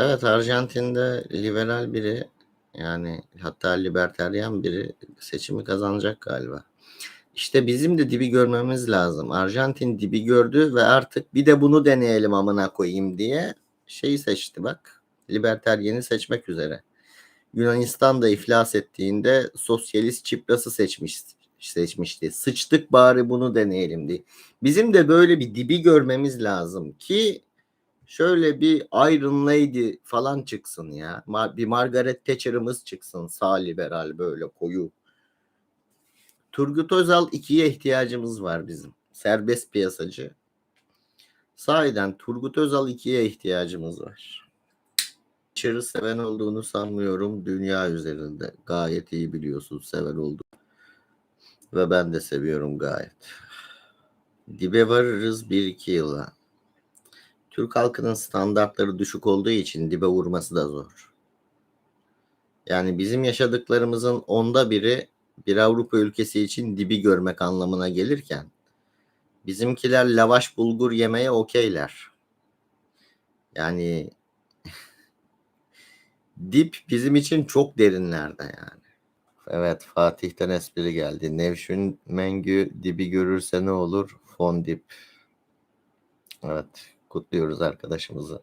Evet, Arjantin'de liberal biri, yani hatta libertaryen biri seçimi kazanacak galiba. İşte bizim de dibi görmemiz lazım. Arjantin dibi gördü ve artık bir de bunu deneyelim amına koyayım diye şeyi seçti bak. Libertaryeni seçmek üzere. Yunanistan da iflas ettiğinde sosyalist Çipras'ı seçmiş seçmişti. Sıçtık bari bunu deneyelim diye. Bizim de böyle bir dibi görmemiz lazım ki şöyle bir Iron Lady falan çıksın ya. Bir Margaret Thatcher'ımız çıksın sağ liberal böyle koyu. Turgut Özal ikiye ihtiyacımız var bizim. Serbest piyasacı. Sahiden Turgut Özal ikiye ihtiyacımız var. Thatcher'ı seven olduğunu sanmıyorum dünya üzerinde. Gayet iyi biliyorsun seven oldu. Ve ben de seviyorum gayet. Dibe varırız 1-2 yıla. Türk halkının standartları düşük olduğu için dibe vurması da zor. Yani bizim yaşadıklarımızın onda biri bir Avrupa ülkesi için dibi görmek anlamına gelirken bizimkiler lavaş bulgur yemeye okeyler. Yani dip bizim için çok derinlerde yani. Evet Fatih'ten espri geldi. Nevşin Mengü dibi görürse ne olur? Fondip. Evet kutluyoruz arkadaşımızı.